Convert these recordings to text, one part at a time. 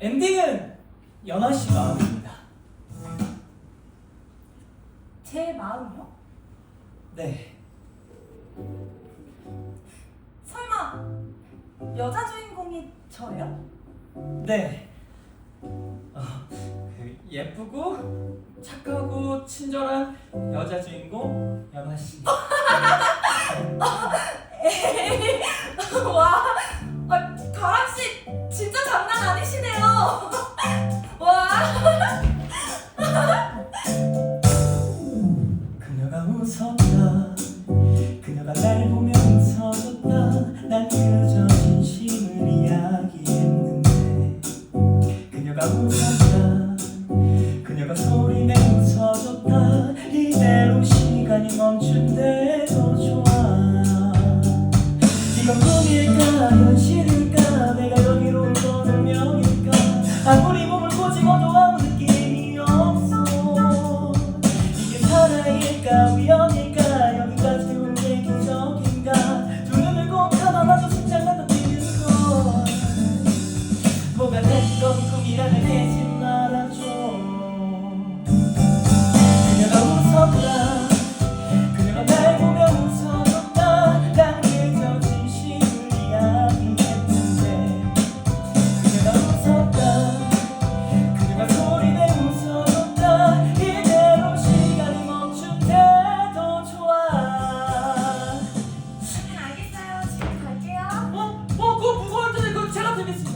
엔딩은 연아 씨 마음입니다. 제 마음이요? 네. 설마 여자 주인공이 저예요? 네. 어, 그 예쁘고 착하고 친절한 여자 주인공 연아 씨. 웃었다. 그녀가 날 보며 웃어줬다. 난 그저 진심을 이야기했는데 그녀가 웃었다. 그녀가 소리내 웃어줬다. 이대로 시간이 멈춘대도 좋아. 이건 꿈일까 현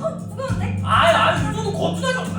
어, 무거운데? 아이 아이 이 정도 거뜬하지